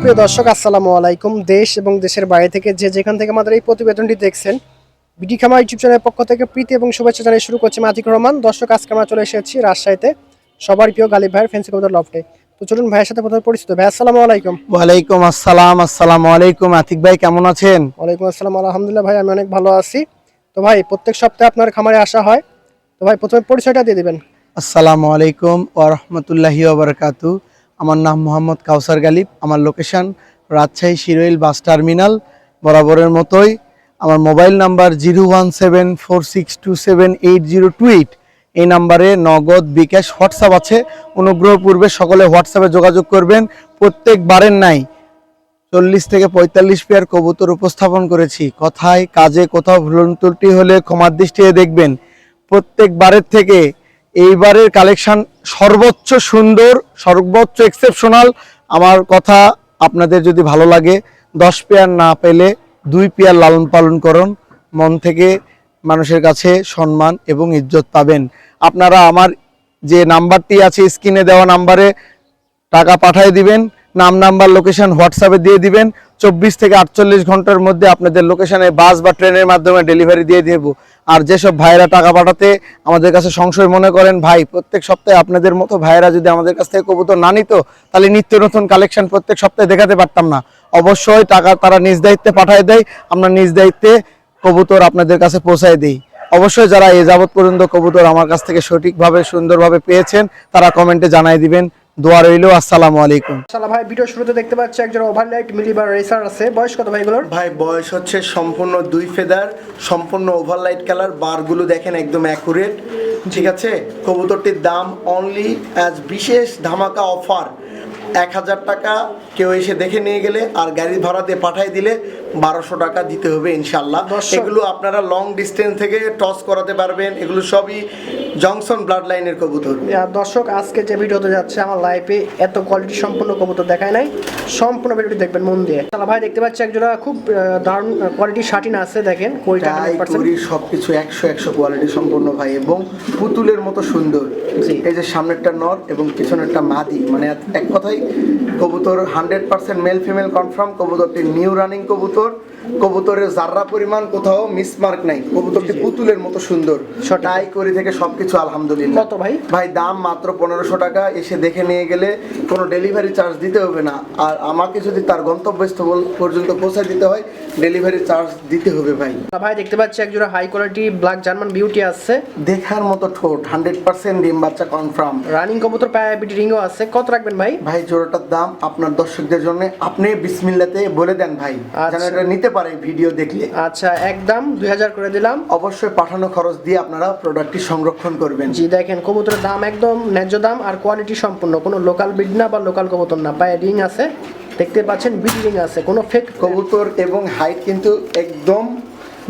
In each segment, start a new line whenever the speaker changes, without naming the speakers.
সুপ্রিয় দর্শক আসসালামু আলাইকুম। দেশ এবং দেশের বাইরে থেকে যে যেখান থেকে আমাদের এই প্রতিবেদনটি দেখছেন বিডি খামা ইউটিউব চ্যানেলের পক্ষ থেকে প্রীতি এবং শুভেচ্ছা জানিয়ে শুরু করছি মাতিক রহমান। দর্শক আজকে আমরা চলে এসেছি রাজশাহীতে সবার প্রিয় গালিব ভাইয়ের ফেন্সি কবুতর লফটে। তো চলুন ভাইয়ের সাথে প্রথমে পরিচিত। ভাই আসসালামু আলাইকুম।
ওয়ালাইকুম আসসালাম আসসালামু আলাইকুম। আতিক ভাই কেমন আছেন?
ওয়ালাইকুম আসসালাম। আলহামদুলিল্লাহ ভাই আমি অনেক ভালো আছি। তো ভাই প্রত্যেক সপ্তাহে আপনার খামারে আসা হয়। তো ভাই প্রথমে পরিচয়টা দিয়ে দিবেন।
আসসালামু আলাইকুম ওয়া রাহমাতুল্লাহি ওয়া বারাকাতু আমার নাম মোহাম্মদ কাউসার গালিব, আমার location Rajshahi Shiroil bus terminal বরাবরের মতোই। আমার mobile number zero one seven four six two seven eight zero two eight এই নাম্বারে নগদ বিকাশ হোয়াটসঅ্যাপ আছে। অনুগ্রহ পূর্বে সকলে হোয়াটসঅ্যাপে যোগাযোগ করবেন। প্রত্যেক বারের নাই। চল্লিশ থেকে পঁয়তাল্লিশ পেয়ার কবুতর উপস্থাপন করেছি। কথায়, কাজে কোথাও ভুল হলে ক্ষমার দৃষ্টিতে দেখবেন। প্রত্যেক বারের থেকে এইবারের কালেকশন সর্বোচ্চ সুন্দর, সর্বোচ্চ এক্সেপশনাল আমার কথা আপনাদের যদি ভালো লাগে, দশ পেয়ার না পেলে দুই পেয়ার লালন পালন করুন। মন থেকে মানুষের কাছে সম্মান এবং ইজ্জত পাবেন। আপনারা আমার যে নাম্বারটি আছে স্ক্রিনে দেওয়া নাম্বারে টাকা পাঠিয়ে দিবেন। নাম, নাম্বার, লোকেশন হোয়াটসঅ্যাপে দিয়ে দিবেন। চব্বিশ থেকে আটচল্লিশ ঘণ্টার মধ্যে আপনাদের লোকেশনে বাস বা ট্রেনের মাধ্যমে ডেলিভারি দিয়ে দেব। আর যেসব ভাইয়েরা টাকা পাঠাতে আমাদের কাছে সংশয় মনে করেন, ভাই, প্রত্যেক সপ্তাহে আপনাদের মতো ভাইয়েরা যদি আমাদের কাছ থেকে কবুতর না নিত, তাহলে নিত্য নতুন কালেকশন প্রত্যেক সপ্তাহে দেখাতে পারতাম না। অবশ্যই টাকা তারা নিজ দায়িত্বে পাঠিয়ে দেয়, আমরা নিজ দায়িত্বে কবুতর আপনাদের কাছে পৌঁছায় দিই। অবশ্যই যারা এ যাবৎ পর্যন্ত কবুতর আমার কাছ থেকে সঠিকভাবে, সুন্দরভাবে পেয়েছেন, তারা কমেন্টে জানাই দিবেন। দোয়া রইল আসসালামু আলাইকুম।
শালা ভাই ভিডিও শুরুতে দেখতে পাচ্ছি একজন ওভারলাইট মিলিবার রেসার আছে। বয়স কত ভাই এগুলোর?
ভাই বয়স হচ্ছে সম্পূর্ণ দুই ফেদার সম্পূর্ণ ওভারলাইট কালার বারগুলো দেখেন একদম অ্যাকুরেট ঠিক আছে? কবুতরটির দাম অনলি অ্যাজ বিশেষ ধামাকা অফার এক হাজার টাকা কেউ এসে দেখে নিয়ে গেলে আর গাড়ি ভাড়াতে পাঠাই দিলে বারোশো টাকা দিতে হবে ইনশাল্লাহ এগুলো আপনারা লং ডিস্টেন্স থেকে টস করাতে পারবেন। এগুলো সবই জংশন ব্লাড লাইনের কবুতর
দর্শক আজকে যে ভিডিওতে যাচ্ছে আমার লাইফে এত কোয়ালিটি সম্পূর্ণ কবুতর দেখায় নাই। সম্পূর্ণ ভিডিওটি দেখবেন মন দিয়ে। ভাই দেখতে পাচ্ছি একজোড়া খুব দারুণ কোয়ালিটি শাটিন আছে দেখেন
করি সবকিছু একশো একশো কোয়ালিটি সম্পূর্ণ ভাই এবং পুতুলের মতো সুন্দর। এই যে সামনেরটা নর এবং পিছনেরটা মাদি। মানে এক কথাই কবুতর hundred percent male female confirm কবুতরটি new running কবুতর। mejor. কবুতরের জাররা পরিমাণ কোথাও মিসমার্ক নাই। কবুতরটি পুতুলের মতো সুন্দর। টাই করি থেকে সবকিছু আলহামদুলিল্লাহ।
কত ভাই?
ভাই দাম মাত্র পনেরোশো টাকা। এসে দেখে নিয়ে গেলে কোনো ডেলিভারি চার্জ দিতে হবে না। আর আমাকে যদি তার গন্তব্যস্থল পর্যন্ত পৌঁছে দিতে হয় ডেলিভারি চার্জ দিতে হবে ভাই।
ভাই দেখতে পাচ্ছি একজোড়া high quality black German beauty আছে।
দেখার মতো ঠোঁট হান্ড্রেড পার্সেন্ট ডিম বাচ্চা কনফার্ম
রানিং কবুতর প্যারাবিটি রিংও আছে। কত রাখবেন ভাই?
ভাই জোড়াটার দাম আপনার দর্শকদের জন্য। আপনি বিসমিল্লাতে বলে দেন ভাই যেন
আচ্ছা।
এটা নিতে পারে ভিডিও দেখলে
আচ্ছা একদম দুই হাজার করে দিলাম।
অবশ্যই পাঠানো খরচ দিয়ে আপনারা প্রোডাক্টটি সংরক্ষণ করবেন।
জি দেখেন কবুতরের দাম একদম ন্যায্য দাম আর কোয়ালিটি সম্পূর্ণ। কোনো লোকাল বিড না বা লোকাল কবুতর না। পায়ে রিং আছে দেখতে পাচ্ছেন বিল্ডিং আছে কোনো ফেক
কবুতর এবং হাইট কিন্তু একদম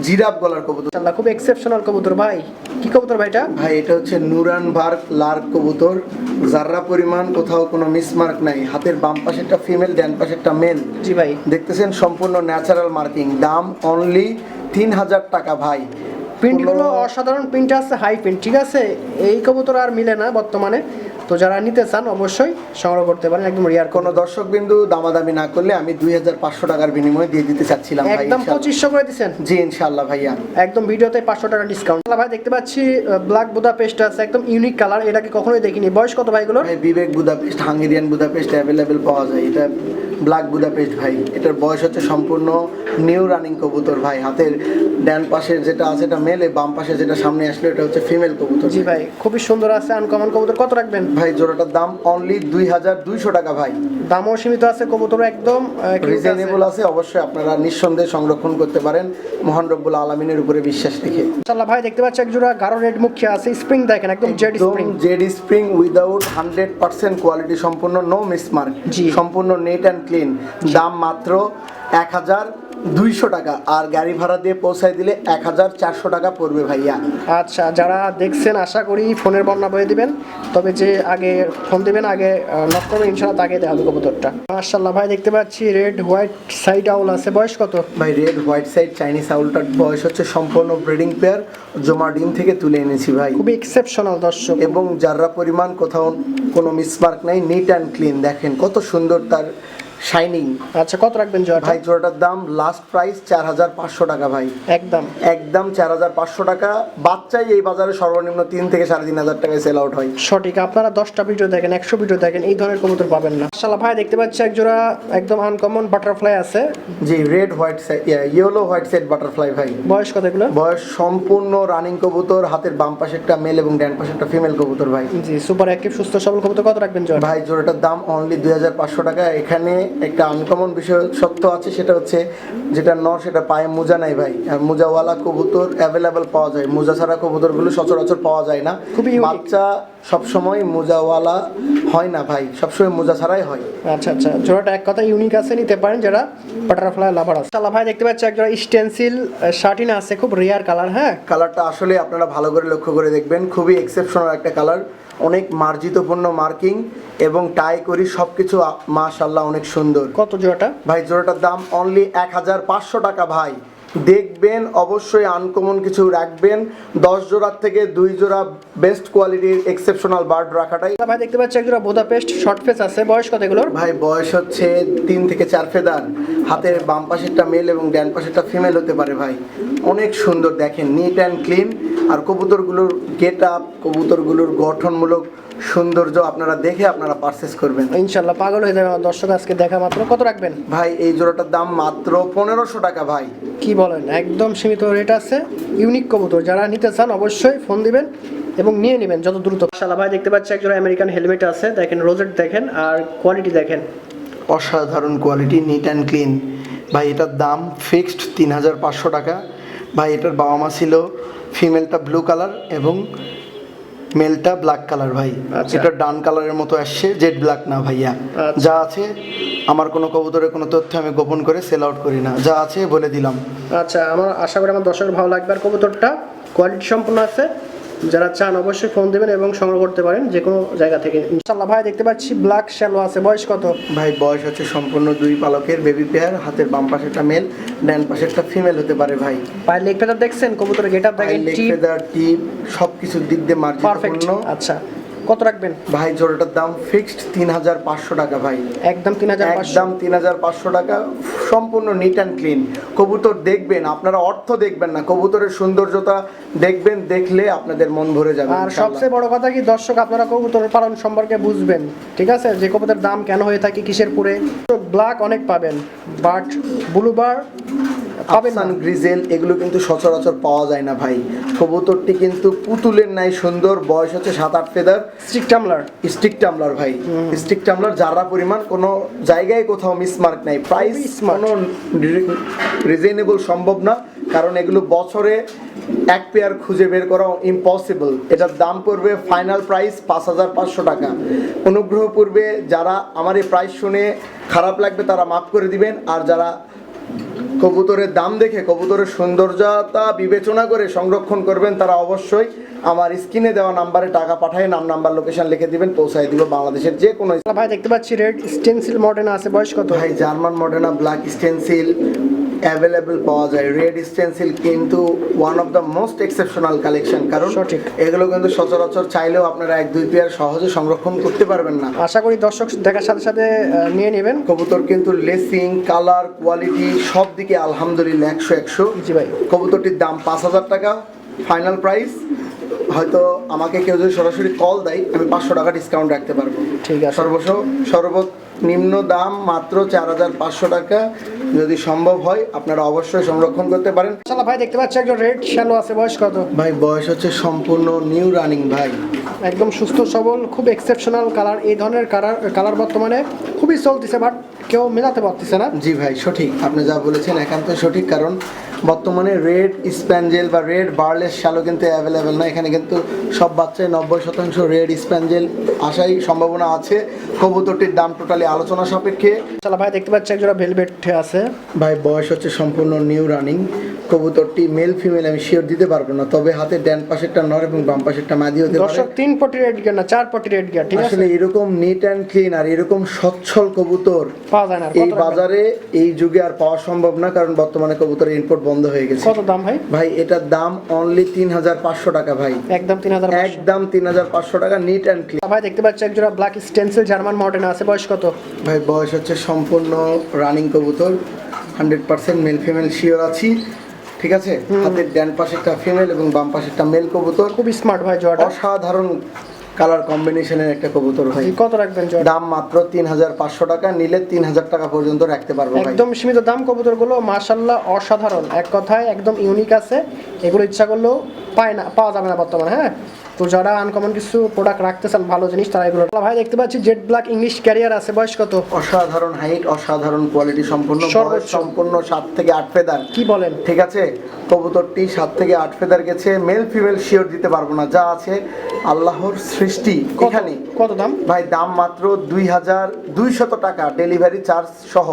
জিরাফ গলার কবুতর।
আল্লাহ খুব এক্সেপশনাল কবুতর ভাই। কি কবুতর ভাইটা
ভাই এটা হচ্ছে নুরান বার্গ লার্ক কবুতর। জাররা পরিমাণ কোথাও কোনো মিসমার্ক নাই। হাতের বাম পাশেরটা ফিমেল ডান পাশেরটা মেল
জি ভাই।
দেখতেছেন সম্পূর্ণ ন্যাচারাল মার্কিং দাম অনলি তিন হাজার টাকা ভাই।
প্রিন্টগুলো অসাধারণ প্রিন্ট আছে হাই প্রিন্ট ঠিক আছে? এই কবুতর আর মিলে না বর্তমানে। তো যারা নিতে চান অবশ্যই সংগ্রহ করতে পারেন একদম রিয়ার কোন
দর্শক বিন্দু দামাদামি না করলে আমি দুই হাজার পাঁচশো টাকার বিনিময়ে দিয়ে দিতে চাচ্ছিলাম
একদম পঁচিশশো করে দিচ্ছেন
জি ইনশাল্লাহ ভাইয়া।
একদম ভিডিওতে পাঁচশো টাকা ডিসকাউন্ট ভাই দেখতে পাচ্ছি ব্ল্যাক বুদা পেস্ট আছে একদম ইউনিক কালার এটাকে কখনোই দেখিনি। বয়স কত ভাইগুলো
বিবেক বিবেক বুদাপেস্ট হাঙ্গেরিয়ান বুদাপেস্ট অ্যাভেলেবেল পাওয়া যায়। এটা ব্ল্যাক বুদাপেস্ট ভাই। এটার বয়স হচ্ছে সম্পূর্ণ নিউ রানিং কবুতর ভাই। হাতের ডান পাশে যেটা আছে এটা মেলে বাম পাশে যেটা সামনে আসলো এটা হচ্ছে ফিমেল কবুতর।
জি ভাই। খুবই সুন্দর আছে আনকমন কবুতর। কত রাখবেন?
ভাই জোড়াটার দাম অনলি দুই হাজার দুইশো টাকা ভাই।
দামও সীমিত আছে কবুতর একদম।
রিজনেবল আছে। অবশ্যই আপনারা নিঃসন্দেহে সংরক্ষণ করতে পারেন। মহান রব্বুল আলমিনের উপরে বিশ্বাস রেখে।
ইনশাআল্লাহ ভাই দেখতে পাচ্ছি একজোড়া গাঢ় রেড মুখিয়া আছে স্প্রিং দেখেন একদম Z spring
Z spring without hundred percent quality সম্পূর্ণ নো মিসমার্ক
জি।
সম্পূর্ণ নেট অ্যান্ড ক্লিন দাম মাত্র এক হাজার দুইশো টাকা। আর গাড়ি ভাড়া দিয়ে পৌঁছায় দিলে এক হাজার চারশো টাকা পড়বে ভাইয়া।
আচ্ছা যারা দেখছেন আশা করি ফোনের বর্ণনা বয়ে দিবেন। তবে যে আগে ফোন দিবেন আগে নক করবেন ইনশাআল্লাহ তাকে দেওয়া হবে কবুতরটা। মার্শাল্লাহ ভাই দেখতে পাচ্ছি রেড হোয়াইট সাইড আউল আছে। বয়স কত?
ভাই রেড হোয়াইট সাইড চাইনিজ আউলটার বয়স হচ্ছে সম্পূর্ণ ব্রিডিং পেয়ার জমা ডিম থেকে তুলে এনেছি ভাই।
খুবই এক্সেপশনাল দর্শক।
এবং যাররা পরিমাণ কোথাও কোনো মিসমার্ক নাই নিট অ্যান্ড ক্লিন দেখেন কত সুন্দর তার শাইনিং
আচ্ছা কত রাখবেন জোড়াটা?
ভাই জোড়াটার দাম লাস্ট প্রাইস চার হাজার পাঁচশো টাকা ভাই।
একদম।
একদম চার হাজার পাঁচশো টাকা। বাচ্চাই এই বাজারে সর্বনিম্ন তিন থেকে সাড়ে তিন হাজার টাকায় সেল আউট হয়।
সঠিক। আপনারা দশটা ভিডিও দেখেন একশো ভিডিও দেখেন এই ধরনের কবুতর পাবেন না। মাশাআল্লাহ ভাই দেখতে পাচ্ছি এক জোড়া একদম আনকমন বাটারফ্লাই আছে।
জি red white yellow white set butterfly ভাই।
বয়স কত এগুলো
বয়স সম্পূর্ণ রানিং কবুতর হাতের বাম পাশে একটা মেল এবং ডান পাশে একটা ফিমেল কবুতর ভাই।
জি সুপার অ্যাক্টিভ সুস্থ সবল কবুতর কত রাখবেন জোড়া
ভাই জোড়াটার দাম অনলি দুই হাজার পাঁচশো টাকা। এখানে একটা আনকমন বিষয় সত্য আছে সেটা হচ্ছে যেটা নর সেটা পায়ে মোজা নাই ভাই। মোজাওয়ালা কবুতর অ্যাভেলেবেল পাওয়া যায়। মোজা ছাড়া কবুতরগুলো সচরাচর পাওয়া যায় না।
খুবই
বাচ্চা সবসময় মোজাওয়ালা হয় না ভাই। সবসময় মোজা ছাড়াই হয়।
আচ্ছা আচ্ছা। জোড়াটা এক কথা ইউনিক আছে নিতে পারেন যারা বাটারফ্লাই লাভার আছে। মাশাআল্লাহ ভাই দেখতে পাচ্ছি এক জোড়া স্টেনসিল শার্টিনা আছে খুব রেয়ার কালার হ্যাঁ?
কালারটা আসলে আপনারা ভালো করে লক্ষ্য করে দেখবেন। খুবই এক্সেপশনাল একটা কালার অনেক মার্জিতপূর্ণ মার্কিং এবং টাই করি সব কিছু মাশাল্লাহ অনেক সুন্দর।
কত জোড়াটা?
ভাই জোড়াটার দাম অনলি এক হাজার পাঁচশো টাকা ভাই। দেখবেন অবশ্যই আনকমন কিছু রাখবেন। দশ জোড়ার থেকে দুই জোড়া বেস্ট কোয়ালিটির এক্সেপশনাল বার্ড রাখাটাই।
ভাই দেখতে পাচ্ছি এক জোড়া বোদাপেস্ট শর্ট ফেস আছে। বয়স কত এগুলোর?
ভাই বয়স হচ্ছে তিন থেকে চার ফেদার। হাতের বাম পাশেরটা মেল এবং ডান পাশেরটা ফিমেল হতে পারে ভাই। অনেক সুন্দর দেখেন নিট অ্যান্ড ক্লিন আর কবুতরগুলোর গেট আপ কবুতরগুলোর গঠনমূলক সৌন্দর্য আপনারা দেখে আপনারা পারচেস করবেন।
ইনশাল্লাহ পাগল হয়ে যাবে আমার দর্শক আজকে দেখা মাত্র কত রাখবেন?
ভাই এই জোড়াটার দাম মাত্র পনেরোশো টাকা ভাই।
কি বলেন একদম সীমিত রেট আছে ইউনিক কবুতর। যারা নিতে চান অবশ্যই ফোন দিবেন এবং নিয়ে নেবেন যত দ্রুত। শালা ভাই দেখতে পাচ্ছি একজন আমেরিকান হেলমেট আছে দেখেন রোজেট দেখেন আর কোয়ালিটি দেখেন।
অসাধারণ কোয়ালিটি নিট অ্যান্ড ক্লিন ভাই এটার দাম ফিক্সড তিন হাজার পাঁচশো টাকা। ভাই এটার বাবা মা ছিল ফিমেলটা ব্লু কালার এবং মেলটা ব্ল্যাক কালার ভাই।
আচ্ছা।
এটা ডান কালারের মতো আসছে জেড ব্ল্যাক না ভাইয়া।
আচ্ছা।
যা আছে আমার কোনো কবুতরের কোনো তথ্য আমি গোপন করে সেল আউট করি না। যা আছে বলে দিলাম।
আচ্ছা আমার আশা করি আমার দর্শকের ভালো লাগবে। আর কবুতরটা কোয়ালিটি সম্পূর্ণ আছে। যারা চান অবশ্যই ফোন দেবেন এবং সংগ্রহ করতে পারেন যে কোনো জায়গা থেকে। ইনশাল্লাহ ভাই দেখতে পাচ্ছি ব্ল্যাক শ্যালো আছে। বয়স কত?
ভাই বয়স হচ্ছে সম্পূর্ণ দুই পালকের বেবি পেয়ার হাতের বাম পাশে একটা মেল ডান একটা ফিমেল হতে পারে ভাই।
পায়ের লেগ ফেদার দেখছেন? কবুতরের গেটার থাকে দেখেন টিপ
টিপ সব কিছুর দিক দিয়ে মার্জিন
আচ্ছা। কত রাখবেন?
ভাই জোড়াটার দাম ফিক্সড তিন হাজার পাঁচশো টাকা ভাই।
একদম তিন হাজার পাঁচশো।
একদম তিন হাজার পাঁচশো টাকা সম্পূর্ণ নিট অ্যান্ড ক্লিন কবুতর দেখবেন আপনারা অর্থ দেখবেন না কবুতরের সৌন্দর্যতা দেখবেন দেখলে আপনাদের মন ভরে যাবে
আর সবচেয়ে বড় কথা কি দর্শক আপনারা কবুতর পালন সম্পর্কে বুঝবেন ঠিক আছে? যে কবুতরের দাম কেন হয়ে থাকে কিসের পুরে ব্ল্যাক অনেক পাবেন বাট ব্লু বার পাবেন না
আফসান গ্রিজেল এগুলো কিন্তু সচরাচর পাওয়া যায় না ভাই। কবুতরটি কিন্তু পুতুলের নাই সুন্দর বয়স হচ্ছে সাত আট feather
stick tumbler
stick tumbler ভাই স্টিক টামলার যারা পরিমাণ কোনো জায়গায় কোথাও মিসমার্ক নাই। প্রাইস। কোনো রিজনেবল সম্ভব না কারণ এগুলো বছরে এক পেয়ার খুঁজে বের করা ইম্পসিবল এটার দাম পড়বে ফাইনাল প্রাইস পাঁচ হাজার পাঁচশো টাকা। অনুগ্রহ পূর্বে যারা আমার এই প্রাইস শুনে খারাপ লাগবে তারা মাফ করে দিবেন আর যারা কবুতরের দাম দেখে কবুতরের সৌন্দর্যতা বিবেচনা করে সংরক্ষণ করবেন তারা অবশ্যই আমার স্ক্রিনে দেওয়া নাম্বারে টাকা পাঠায় নাম নাম্বার লোকেশন লিখে দিবেন পৌঁছায় দিব বাংলাদেশের যে কোনো
ভাই দেখতে পাচ্ছি রেড স্টেনসিল মডেনা আছে বয়স কত?
ভাই German Modena black stencil available পাওয়া যায়। রেড স্টেন্সিল কিন্তু one of the most exceptional collection কারণ
সঠিক।
এগুলো কিন্তু সচরাচর চাইলেও আপনারা এক দুই পেয়ার সহজে সংরক্ষণ করতে পারবেন না।
আশা করি দর্শক দেখার সাথে সাথে নিয়ে নেবেন।
কবুতর কিন্তু লেসিং কালার কোয়ালিটি সব দিকে আলহামদুলিল্লাহ একশো একশো।
জি ভাই।
কবুতরটির দাম পাঁচ হাজার টাকা ফাইনাল প্রাইস হয়তো আমাকে কেউ যদি সরাসরি কল দেয় আমি পাঁচশো টাকা ডিসকাউন্ট রাখতে পারব।
ঠিক আছে।
সর্বশ সর্বনিম্ন দাম মাত্র চার হাজার পাঁচশো টাকা। যদি সম্ভব হয় আপনারা অবশ্যই সংরক্ষণ করতে পারেন।
ভাই দেখতে পাচ্ছি একজন রেড শ্যালো আছে বয়স কত?
ভাই বয়স হচ্ছে সম্পূর্ণ নিউ রানিং ভাই।
একদম সুস্থ সবল খুব এক্সেপশনাল কালার এই ধরনের কালার কালার বর্তমানে খুবই চলতেছে বাট কেউ মেলাতে পারতেছে না।
জি ভাই সঠিক। আপনি যা বলেছেন একান্ত সঠিক কারণ বর্তমানে রেড স্প্যাঞ্জেল বা রেড বার্লেস শ্যালো কিন্তু অ্যাভেলেবেল না। এখানে কিন্তু সব বাচ্চায় নব্বই শতাংশ রেড স্প্যাঞ্জেল আসাই সম্ভাবনা আছে। কবুতরটির দাম টোটালি আলোচনা সাপেক্ষে।
শালা ভাই দেখতে পাচ্ছি একজোড়া ভেলভেট আছে।
ভাই বয়স হচ্ছে সম্পূর্ণ নিউ রানিং কবুতরটি মেল ফিমেল আমি শিওর দিতে পারব না। তবে হাতে ডান পাশেরটা নর এবং বাম পাশেরটা মাদি হতে পারে।
দর্শক তিন পটি রেড গিয়ার না চার পটি রেড গিয়ার ঠিক আছে?
আসলে এরকম নিট অ্যান্ড ক্লিন আর এরকম সচ্ছল কবুতর
পাওয়া যায় না।
এই বাজারে এই যুগে আর পাওয়া সম্ভব না কারণ বর্তমানে কবুতরের ইম্পোর্ট বন্ধ হয়ে গেছে।
কত দাম ভাই?
ভাই এটার দাম অনলি তিন হাজার পাঁচশো টাকা ভাই।
একদম তিন হাজার
একদম তিন হাজার পাঁচশো টাকা নিট অ্যান্ড ক্লিন
ভাই দেখতে পাচ্ছি একজোড়া ব্ল্যাক স্টেন্সিল জার্মান মডেল আছে। বয়স কত?
ভাই বয়স হচ্ছে সম্পূর্ণ রানিং কবুতর। Hundred percent male female sure আছি। ঠিক আছে? হাতের ডান পাশেরটা ফিমেল এবং বাম পাশেরটা মেল কবুতর।
খুব স্মার্ট ভাই জোড়াটা
অসাধারণ কালার কম্বিনেশনের একটা কবুতর ভাই।
কত রাখবেন জোড়া
দাম মাত্র তিন হাজার পাঁচশো টাকা নিলে তিন হাজার টাকা পর্যন্ত রাখতে পারব ভাই।
একদম সীমিত দাম কবুতরগুলো মাশাল্লাহ অসাধারণ। এক কথায় একদম ইউনিক আছে। এগুলো ইচ্ছা করলেও পায় না পাওয়া যাবে না বর্তমানে হ্যাঁ? তো যারা আনকমন কিছু প্রোডাক্ট রাখতে চান ভালো জিনিস তারা এগুলো ভাই দেখতে পাচ্ছি জেড ব্ল্যাক ইংলিশ ক্যারিয়ার আছে বয়স কত?
অসাধারণ হাইট অসাধারণ কোয়ালিটি সম্পূর্ণ
সর্বোচ্চ।
সম্পূর্ণ সাত থেকে আট ফেদার
কি বলেন?
ঠিক আছে? কবুতরটি সাত থেকে আট ফেদার গেছে। মেল ফিমেল শিওর দিতে পারব না। যা আছে আল্লাহর সৃষ্টি এখানে।
কত দাম?
ভাই দাম মাত্র দুই হাজার দুইশত টাকা। ডেলিভারি চার্জ সহ।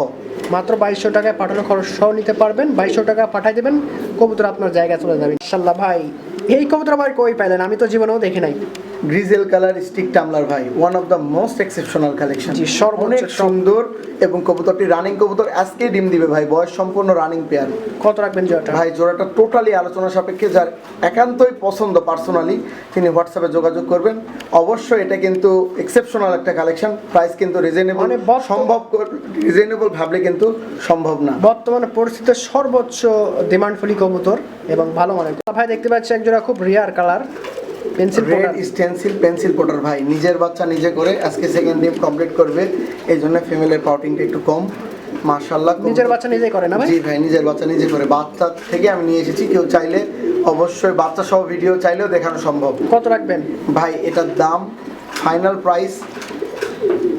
মাত্র বাইশশো টাকায় পাঠানো খরচ সহ নিতে পারবেন। বাইশশো টাকা পাঠাই দেবেন। কবুতর আপনার জায়গায় চলে যাবে। ইনশাল্লাহ ভাই। এই কবুতর আবার কই পাইলেন? আমি তো জীবনেও দেখি নাই।
গ্রিজেল কালার স্টিক টামলার ভাই one of the most exceptional collection
জি, সর্বোচ্চ
সুন্দর এবং কবুতরটি রানিং কবুতর আজকে ডিম দিবে ভাই বয়স সম্পূর্ণ রানিং পেয়ার
কত রাখবেন জয়টা
ভাই জোড়াটা টোটালি আলোচনা সাপেক্ষে যার একান্তই পছন্দ পার্সোনালি তিনি হোয়াটসঅ্যাপে যোগাযোগ করবেন। অবশ্যই এটা কিন্তু এক্সেপশনাল একটা কালেকশন প্রাইস কিন্তু রিজনেবল
মানে
সম্ভব রিজনেবল ভাবলে কিন্তু সম্ভব না।
বর্তমানে পরিস্থিতিতে সর্বোচ্চ ডিমান্ডফুলি কবুতর এবং ভালো মানের। ভাই দেখতে পাচ্ছি একজোড়া খুব rare colour pencil
red stencil pencil pouter ভাই। নিজের বাচ্চা নিজে করে আজকে সেকেন্ড ডিম কমপ্লিট করবে। এই জন্য ফিমেলের পাউটিংটা একটু কম। মার্শাল্লাহ
নিজের বাচ্চা নিজে করে না ভাই?
জি ভাই নিজের বাচ্চা নিজে করে। বাচ্চা থেকে আমি নিয়ে এসেছি কেউ চাইলে অবশ্যই বাচ্চা সহ ভিডিও চাইলেও দেখানো সম্ভব।
কত রাখবেন?
ভাই এটার দাম ফাইনাল প্রাইস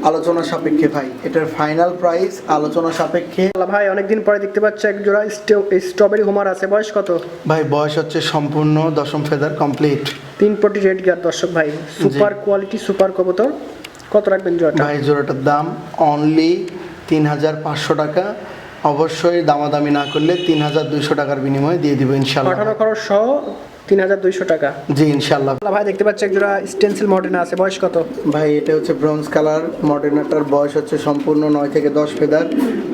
আলোচনা সাপেক্ষে ভাই। এটার ফাইনাল প্রাইস আলোচনা সাপেক্ষে।
ভাই অনেকদিন পরে দেখতে পাচ্ছি এক জোড়া স্ট্রবেরি হুমার আছে। বয়স কত?
ভাই বয়স হচ্ছে সম্পূর্ণ দশম ফেদার কমপ্লিট
তিন পটি রেড গিয়ার দর্শক ভাই। সুপার কোয়ালিটি সুপার কবুতর। কত রাখবেন জোড়াটা?
ভাই জোড়াটার দাম অনলি তিন হাজার পাঁচশো টাকা। অবশ্যই দামাদামি না করলে তিন হাজার দুইশো টাকার বিনিময়ে দিয়ে দিব ইনশাল্লাহ
পাঠানো খরচ সহ তিন হাজার দুইশো টাকা।
জি ইনশাল্লাহ
ভাই দেখতে পাচ্ছি এক জোড়া স্টেন্সিল মডেল আছে। বয়স কত?
ভাই এটা হচ্ছে ব্রোঞ্জ কালার মডার্নাটার বয়স হচ্ছে সম্পূর্ণ নয় থেকে দশ ফেদার।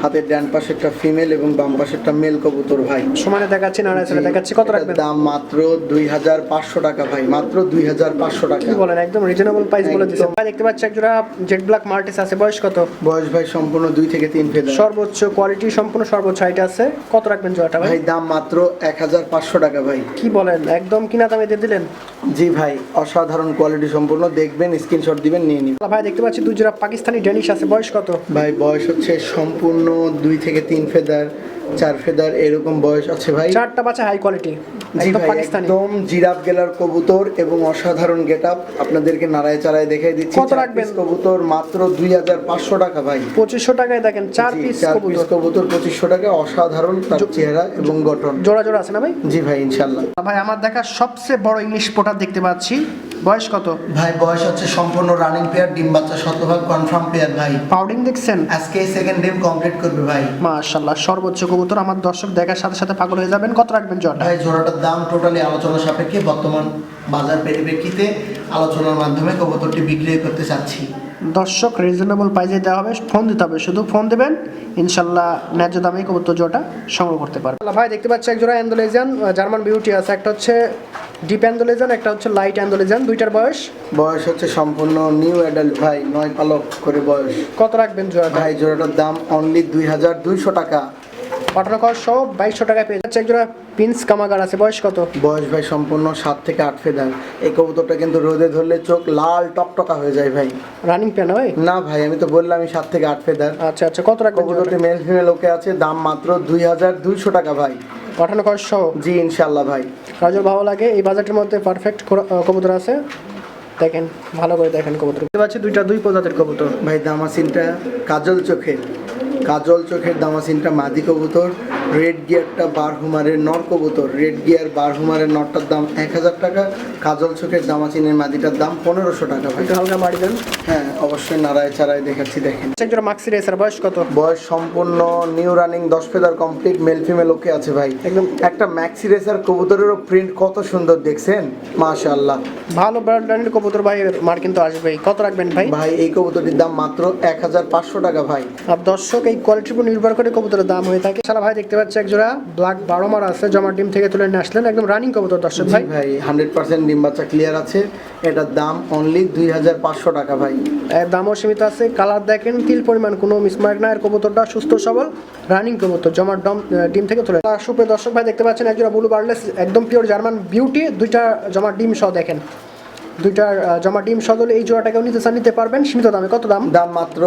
হাতের ডান পাশেরটা ফিমেল এবং বাম পাশেরটা মেল কবুতর ভাই।
সমানে দেখাচ্ছি না ছেলে দেখাচ্ছি। কত রাখবেন?
দাম মাত্র দুই হাজার পাঁচশো টাকা ভাই। মাত্র দুই হাজার পাঁচশো টাকা।
বলেন একদম রিজনেবল প্রাইস বলে দিচ্ছেন ভাই দেখতে পাচ্ছি এক জোড়া ব্ল্যাক মাল্টিস আছে। বয়স কত?
বয়স ভাই সম্পূর্ণ দুই থেকে তিন ফেদার।
সর্বোচ্চ কোয়ালিটি সম্পূর্ণ সর্বোচ্চ হাইট আছে। কত রাখবেন জোড়াটা ভাই?
ভাই দাম মাত্র এক হাজার পাঁচশো টাকা ভাই।
কি বলেন একদম কিনা দামে দিয়ে দিলেন?
জি ভাই অসাধারণ কোয়ালিটি সম্পূর্ণ। দেখবেন স্ক্রিনশট দিবেন নিয়ে নিন
ভাই দেখতে পাচ্ছি দুই জোড়া পাকিস্তানি ড্যানিশ আছে। বয়স কত?
ভাই বয়স হচ্ছে সম্পূর্ণ দুই থেকে তিন ফেদার চার ফেদার এরকম বয়স আছে ভাই।
চারটা বাচ্চা হাই কোয়ালিটি একদম
জিরাফ গেলার কবুতর এবং অসাধারণ গেটআপ। আপনাদেরকে নাড়ায় চাড়ায় দেখাই দিচ্ছি
কত রাখবেন?
কবুতর মাত্র দুই হাজার পাঁচশো টাকা ভাই।
পঁচিশশো টাকায় দেখেন চার পিস
চার পিস
কবুতর
কবুতর পঁচিশশো টাকা অসাধারণ তার চেহারা এবং গঠন।
জোড়া জোড়া আছে না ভাই?
জি ভাই ইনশাল্লাহ
ভাই আমার দেখা সবচেয়ে বড় ইংলিশ পোটার দেখতে পাচ্ছি। বয়স কত?
ভাই বয়স হচ্ছে সম্পূর্ণ রানিং পেয়ার ডিম বাচ্চা শতভাগ কনফার্ম পেয়ার ভাই।
পাউডিং দেখছেন?
আজকে সেকেন্ড ডিম কমপ্লিট করবে ভাই।
মাশাল্লাহ সর্বোচ্চ কবুতর। আমার দর্শক দেখার সাথে সাথে পাগল হয়ে যাবেন। কত রাখবেন জোড়াটা
ভাই জোড়াটার দাম টোটালি আলোচনা সাপেক্ষে বর্তমান বাজার পরিপ্রেক্ষিতে আলোচনার মাধ্যমে কবুতরটি বিক্রি করতে চাচ্ছি।
দর্শক রিজনেবল প্রাইসে দেওয়া হবে। ফোন দিতে হবে। শুধু ফোন দেবেন ইনশাল্লাহ ন্যায্য দামে কবুতর জোড়াটা সংগ্রহ করতে পারবেন। ভাই দেখতে পাচ্ছি এক জোড়া অ্যান্ডোলেজিয়ান জার্মান বিউটি আছে। একটা হচ্ছে ডিপ অ্যান্ডোলেজিয়ান একটা হচ্ছে লাইট অ্যান্ডোলেজিয়ান দুইটার বয়স?
বয়স হচ্ছে সম্পূর্ণ নিউ অ্যাডাল্ট ভাই নয় পালক করে বয়স।
কত রাখবেন জোড়াটা?
ভাই জোড়াটার দাম অনলি দুই হাজার দুইশো টাকা।
পাঠানো খরচ সব বাইশশো টাকায় পেয়ে যাচ্ছে। এক জোড়া পিন্স কামাগার আছে। বয়স কত?
বয়স ভাই সম্পূর্ণ সাত থেকে আট ফেদার। এই কবুতরটা কিন্তু রোদে ধরলে চোখ লাল টকটকা হয়ে যায় ভাই।
রানিং প্যান ভাই?
না ভাই আমি তো বললাম আমি সাত থেকে আট ফেদার।
আচ্ছা আচ্ছা কত রাখবেন
কবুতরটি মেল ফিমেল ওকে আছে দাম মাত্র দুই হাজার দুইশো টাকা ভাই।
পাঠানো খরচ সহ।
জি ইনশাল্লাহ ভাই।
কাজল ভালো লাগে? এই বাজেটের মধ্যে পারফেক্ট কবুতর আছে? দেখেন ভালো করে দেখেন কবুতর। দেখতে পাচ্ছি দুইটা দুই প্রজাতির কবুতর।
ভাই দামাসিনটা কাজল চোখের। কাজল চোখের দামাসিনটা মাদি কবুতর। রেড গিয়ারটা বারহুমারের নর কবুতর। রেড গিয়ার বারহুমারের নরটার দাম এক হাজার টাকা। কাজল চোখের দামাচিনের মাদিটার দাম পনেরোশো টাকা ভাই।
হালকা মারি দেন।
হ্যাঁ অবশ্যই নাড়ায় চারায় দেখাচ্ছি দেখেন।
মাক্সি রেসার বয়স কত?
বয়স সম্পূর্ণ নিউ রানিং দশ feather complete male female okay আছে ভাই।
একদম।
একটা ম্যাক্সি রেসার কবুতরেরও প্রিন্ট কত সুন্দর দেখছেন মাশাআল্লাহ।
ভালো ব্র্যান্ডের কবুতর ভাই মার কিন্তু আসবেই কত রাখবেন ভাই?
ভাই এই কবুতরটির দাম মাত্র এক হাজার পাঁচশো টাকা ভাই।
আর দর্শক এই কোয়ালিটির উপর নির্ভর করে কবুতরের দাম হয়ে থাকে। সারা ভাই দেখতে পাচ্ছি একজোড়া ব্ল্যাক বারো মার আছে জমা ডিম থেকে তুলে নিয়ে আসলেন একদম রানিং কবুতর দর্শক ভাই।
ভাই হান্ড্রেড পার্সেন্ট ডিম বাচ্চা ক্লিয়ার আছে। এটার দাম অনলি দুই হাজার পাঁচশো টাকা ভাই।
এর দামও সীমিত আছে কালার দেখেন তিল পরিমাণ কোনো মিসমার্ক না এর কবুতরটা সুস্থ সবল রানিং কবুতর জমার ডম ডিম থেকে তুলে সুপ্রিয় দর্শক ভাই দেখতে পাচ্ছেন একজোড়া ব্লু বার্লেস একদম পিওর জার্মান বিউটি দুইটা জমা ডিম সহ দেখেন। দুইটা জমা ডিম সহ হলে এই জোড়াটাকেও নিতে চান নিতে পারবেন। সীমিত দামে কত দাম?
দাম মাত্র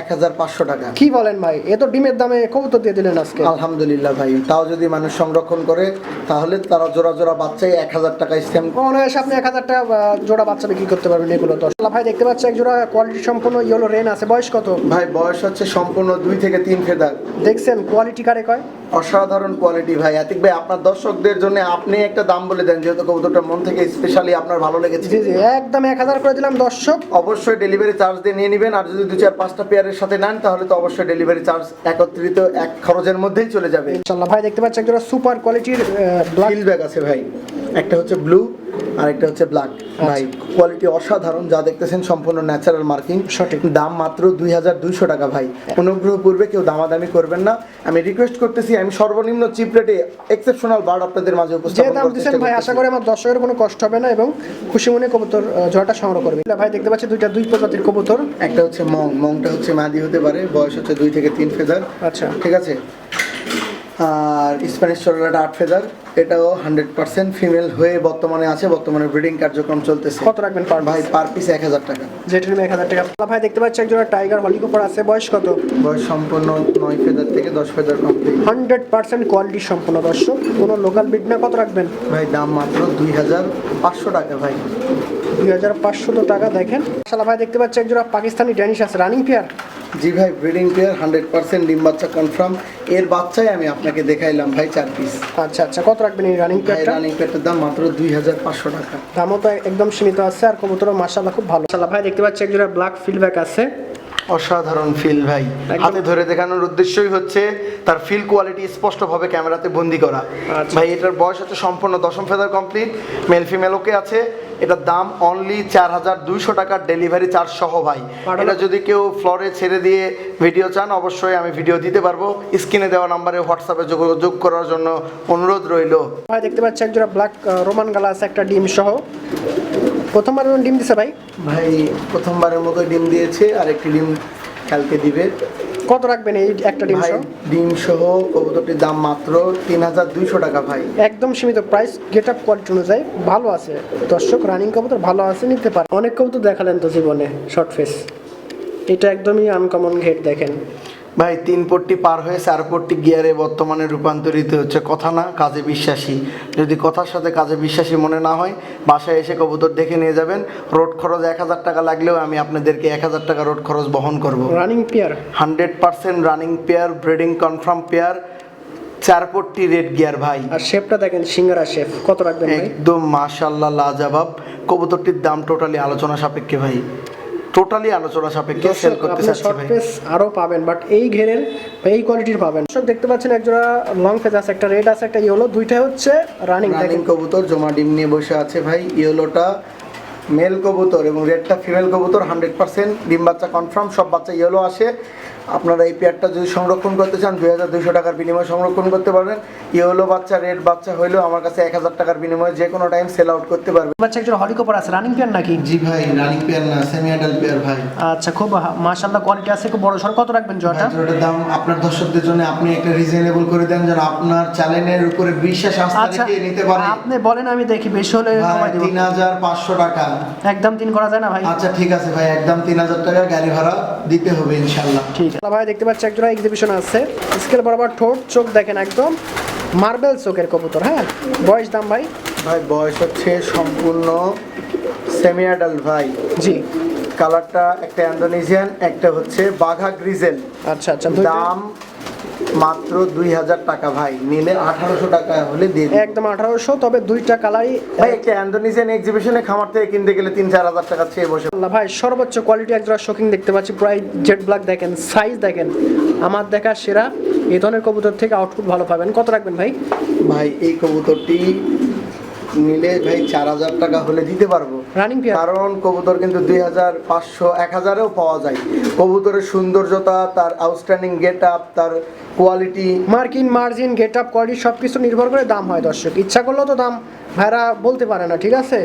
এক হাজার পাঁচশো টাকা।
কি বলেন ভাই? এ তো ডিমের দামে কবুতর দিয়ে দিলেন আজকে।
আলহামদুলিল্লাহ ভাই তাও যদি মানুষ সংরক্ষণ করে তাহলে তারা জোড়া জোড়া বাচ্চাই এক হাজার টাকা স্ট্যাম্প
অনায়াসে আপনি এক হাজার টাকা জোড়া বাচ্চা বিক্রি করতে পারবেন এগুলো তো। আল্লাহ ভাই দেখতে পাচ্ছি এক জোড়া কোয়ালিটি সম্পূর্ণ ইয়েলো রেন আছে। বয়স কত?
ভাই বয়স হচ্ছে সম্পূর্ণ দুই থেকে তিন ফেদার।
দেখছেন কোয়ালিটি কারে কয়?
অসাধারণ কোয়ালিটি ভাই। আতিক ভাই আপনার দর্শকদের জন্য আপনি একটা দাম বলে দেন যেহেতু কবুতরটা মন থেকে স্পেশালি আপনার ভালো লেগেছে।
একদম এক হাজার করে দিলাম দর্শক।
অবশ্যই ডেলিভারি চার্জ দিয়ে নিয়ে নেবেন আর যদি দু চার পাঁচটা পেয়ারের সাথে নেন তাহলে তো অবশ্যই ডেলিভারি চার্জ একত্রিত এক খরচের মধ্যেই চলে যাবে।
ইনশাল্লাহ ভাই দেখতে পাচ্ছি একটা সুপার কোয়ালিটির ব্ল্যাক
ব্যাগ আছে ভাই। একটা হচ্ছে ব্লু আর একটা হচ্ছে ব্ল্যাক ভাই কোয়ালিটি অসাধারণ যা দেখতেছেন সম্পূর্ণ ন্যাচারাল মার্কিং
সঠিক।
দাম মাত্র দুই হাজার দুইশো টাকা ভাই। অনুগ্রহ পূর্বে কেউ দামাদামি করবেন না। আমি রিকোয়েস্ট করতেছি আমি সর্বনিম্ন চিপ রেটে এক্সেপশনাল বার্ড আপনাদের মাঝে উপস্থাপন
দাম দিচ্ছেন ভাই আশা করি আমার দর্শকের কোনো কষ্ট হবে না এবং খুশি মনে কবুতর জোড়াটা সংগ্রহ করবে। ভাই দেখতে পাচ্ছি দুইটা দুই প্রজাতির কবুতর।
একটা হচ্ছে মং। মংটা হচ্ছে মাদি হতে পারে বয়স হচ্ছে দুই থেকে তিন ফেদার
আচ্ছা।
ঠিক আছে? আর স্প্যানিশ চড়াটা আট ফেদার এটাও হান্ড্রেড পার্সেন্ট ফিমেল হয়ে বর্তমানে আছে বর্তমানে ব্রিডিং কার্যক্রম চলতেছে।
কত রাখবেন পার ভাই
পার পিস এক হাজার টাকা।
যেটা এক হাজার টাকা। ভাই দেখতে পাচ্ছি একজোড়া টাইগার হলিকপার আছে বয়স কত?
বয়স সম্পূর্ণ নয় ফেদার থেকে দশ feather complete
hundred percent quality সম্পূর্ণ দর্শক। কোনো লোকাল বিড না কত রাখবেন?
ভাই দাম মাত্র দুই হাজার পাঁচশো টাকা ভাই।
দুই হাজার পাঁচশো টাকা দেখেন। সালা ভাই দেখতে পাচ্ছি একজোড়া পাকিস্তানি ড্যানিশ আছে রানিং পেয়ার
জি ভাই ব্রিডিং পেয়ার হান্ড্রেড পার্সেন্ট ডিম বাচ্চা কনফার্ম এর বাচ্চাই আমি আপনাকে দেখাইলাম ভাই চার পিস
আচ্ছা আচ্ছা কত রাখবেন এই রানিং
ভাই
পেয়ারটা
রানিং পেয়ারটার দাম মাত্র দুই হাজার পাঁচশো টাকা।
দামও তো একদম সীমিত আছে আর কবুতরও মাসাল্লাহ খুব ভালো। সালা ভাই দেখতে পাচ্ছি একজোড়া ব্ল্যাক ফিডব্যাক আছে।
অসাধারণ ফিল ভাই। হাতে ধরে দেখানোর উদ্দেশ্যই হচ্ছে তার ফিল কোয়ালিটি স্পষ্টভাবে ক্যামেরাতে বন্দি করা।
আচ্ছা।
ভাই এটার বয়স হচ্ছে সম্পূর্ণ দশম feather complete male female okay আছে। এটার দাম অনলি চার হাজার দুইশো টাকার ডেলিভারি চার্জ সহ ভাই। এটা যদি কেউ ফ্লোরে ছেড়ে দিয়ে ভিডিও চান অবশ্যই আমি ভিডিও দিতে পারব। স্ক্রিনে দেওয়া নাম্বারে হোয়াটসঅ্যাপে যোগাযোগ করার জন্য অনুরোধ রইল।
ভাই দেখতে পাচ্ছি একজোড়া ব্ল্যাক রোমান গালা আছে একটা ডিম সহ। প্রথমবার ডিম দিছে ভাই?
ভাই প্রথমবারের মতো ডিম দিয়েছে আর একটি ডিম কালকে দিবে।
কত রাখবেন এই একটা ডিম
ভাই
সহ?
ডিম সহ কবুতরটির দাম মাত্র তিন হাজার দুইশো টাকা ভাই।
একদম সীমিত প্রাইস গেট আপ কোয়ালিটি অনুযায়ী ভালো আছে। দর্শক রানিং কবুতর ভালো আছে নিতে পারে। অনেক কবুতর দেখালেন তো জীবনে শর্ট ফেস। এটা একদমই আনকমন ঘেট দেখেন।
ভাই তিন পট্টি পার হয়ে চার পট্টি গিয়ারে বর্তমানে রূপান্তরিত হচ্ছে। কথা না কাজে বিশ্বাসী। যদি কথার সাথে কাজে বিশ্বাসী মনে না হয় বাসায় এসে কবুতর দেখে নিয়ে যাবেন। রোড খরচ এক হাজার টাকা লাগলেও আমি আপনাদেরকে এক হাজার টাকা রোড খরচ বহন করব।
Running pair
hundred percent running pair breeding confirm pair চার পট্টি রেড গিয়ার ভাই।
আর শেপটা দেখেন সিঙ্গারা শেফ কত রাখবেন
একদম মাশাল্লাহ লাজাবাব। কবুতরটির দাম টোটালি আলোচনা সাপেক্ষে ভাই। টোটালি আলোচনা সাপেক্ষে সেল করতে চাচ্ছি
শর্ট পেস আরও পাবেন বাট এই ঘেরের এই কোয়ালিটির পাবেন। সব দেখতে পাচ্ছেন একজোড়া লং ফেজ আছে একটা রেড আছে একটা ইয়েলো দুইটাই হচ্ছে রানিং
রানিং কবুতর জমা ডিম নিয়ে বসে আছে ভাই। ইয়েলোটা মেল কবুতর এবং রেডটা ফিমেল কবুতর হান্ড্রেড পার্সেন্ট ডিম বাচ্চা কনফার্ম সব বাচ্চা ইয়েলো আসে। আপনারা এই পেয়ারটা যদি সংরক্ষণ করতে চান দুই হাজার দুইশো টাকার বিনিময়ে সংরক্ষণ করতে পারবেন। ইয়েলো বাচ্চা রেড বাচ্চা হইলেও আমার কাছে এক হাজার টাকার বিনিময়ে যে কোনো টাইম সেল আউট করতে পারবেন।
বাচ্চা একজন হলিকপার আছে রানিং পেয়ার নাকি?
জি ভাই রানিং পেয়ার না সেমি অ্যাডাল্ট পেয়ার ভাই।
আচ্ছা খুব মাশাআল্লাহ কোয়ালিটি আছে খুব বড় সর কত রাখবেন জয়টা
ওটার দাম আপনার দর্শকদের জন্য আপনি একটা রিজনেবল করে দেন যেন আপনার চ্যানেলের উপরে বিশ্বাস আস্থা
আচ্ছা
রেখে নিতে পারে।
আপনি বলেন আমি দেখি বেশি হলে
ভাই
কমাই দেবো।
তিন হাজার পাঁচশো টাকা।
একদম তিন করা যায় না ভাই?
আচ্ছা ঠিক আছে ভাই একদম তিন হাজার টাকা গাড়ি ভাড়া। দিতে হবে ইনশাল্লাহ
ঠিক। আছে ভাই দেখতে পাচ্ছি একজন এক্সিবিশন আছে। স্কেল বরাবর ঠোঁট চোখ দেখেন একদম মার্বেল চোখের কবুতর হ্যাঁ? বয়স দাম ভাই?
ভাই বয়স হচ্ছে সম্পূর্ণ সেমি অ্যাডাল্ট ভাই।
জি।
কালারটা একটা ইন্দোনেশিয়ান একটা হচ্ছে বাঘা গ্রিজেল
আচ্ছা আচ্ছা
দাম মাত্র দুই হাজার টাকা ভাই। নিলে আঠারোশো টাকা হলে দিয়ে
একদম আঠারোশো তবে দুইটা কালারই
ভাই একটা অ্যান্ডোনিসিয়ান এক্সিবিশনে খামার থেকে কিনতে গেলে তিন চার হাজার টাকা চেয়ে বসে।
আল্লাহ ভাই সর্বোচ্চ কোয়ালিটি একজোড়া শোকিং দেখতে পাচ্ছি। প্রায় জেড ব্ল্যাক দেখেন সাইজ দেখেন। আমার দেখা সেরা এই ধরনের কবুতর থেকে আউটপুট ভালো পাবেন। কত রাখবেন ভাই?
ভাই এই কবুতরটি নিলে ভাই চার হাজার টাকা হলে দিতে পারব।
রানিং পেয়ার
কারণ কবুতর কিন্তু দুই হাজার পাঁচশো এক হাজারেও পাওয়া যায়। কবুতরের সৌন্দর্যতা তার আউটস্ট্যান্ডিং গেট আপ তার কোয়ালিটি
মার্কিন মার্জিন গেট আপ কোয়ালিটি সব কিছু নির্ভর করে দাম হয় দর্শক। ইচ্ছা করলেও তো দাম ভাইরা বলতে পারে না ঠিক আছে?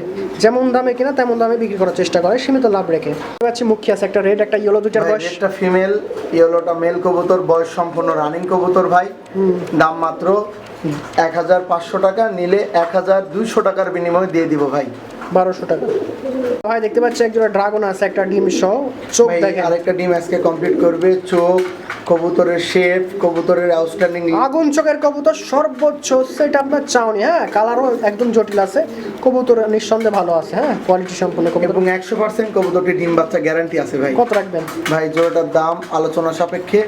যেমন দামে কিনা তেমন দামে বিক্রি করার চেষ্টা করে সীমিত লাভ রেখে। দেখতে পাচ্ছি মুখী আছে একটা রেড একটা ইয়েলো দুটার বয়স।
একটা ফিমেল ইয়েলোটা মেল কবুতর বয়স সম্পূর্ণ রানিং কবুতর ভাই। দাম মাত্র এক হাজার পাঁচশো টাকা নিলে এক হাজার দুইশো টাকার বিনিময়ে দিয়ে দিব ভাই।
বারোশো টাকা। ভাই দেখতে পাচ্ছি একজোড়া ড্রাগন আছে একটা ডিম সহ। চোখ দেখেন।
আরেকটা ডিম আজকে কমপ্লিট করবে চোখ কবুতরের শেপ কবুতরের আউটস্ট্যান্ডিং
আগুন চোখের কবুতর সর্বোচ্চ হচ্ছে এটা আপনার চাউনি হ্যাঁ? কালারও একদম জটিল আছে। কবুতর নিঃসন্দেহে ভালো আছে হ্যাঁ? কোয়ালিটি সম্পূর্ণ কবুতর।
এবং একশো পার্সেন্ট কবুতরটি ডিম বাচ্চা গ্যারান্টি আছে ভাই।
কত রাখবেন?
ভাই জোড়াটার দাম আলোচনা সাপেক্ষে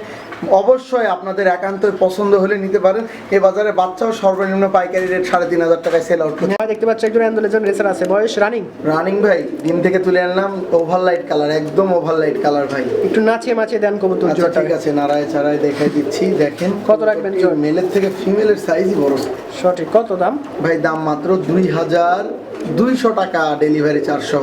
অবশ্যই আপনাদের একান্ত পছন্দ হলে নিতে পারেন। এ বাজারে বাচ্চাও সর্বনিম্ন পাইকারি রেট সাড়ে তিন হাজার টাকায় সেল আউট করছে।
দেখতে পাচ্ছি একজন অ্যান্ডোলেজন রেসার আছে। বয়স রানিং?
রানিং ভাই ডিম থেকে তুলে আনলাম ওভার লাইট কালার একদম ওভার লাইট কালার ভাই।
একটু নাচিয়ে মাচিয়ে দেন কবুতর
আচ্ছা ঠিক আছে নাড়ায় চাড়ায় দেখাই দিচ্ছি দেখেন।
কত রাখবেন?
মেলের থেকে ফিমেলের সাইজই বড়।
সঠিক কত দাম?
ভাই দাম মাত্র দুই হাজার দুইশো টাকা ডেলিভারি চারশো।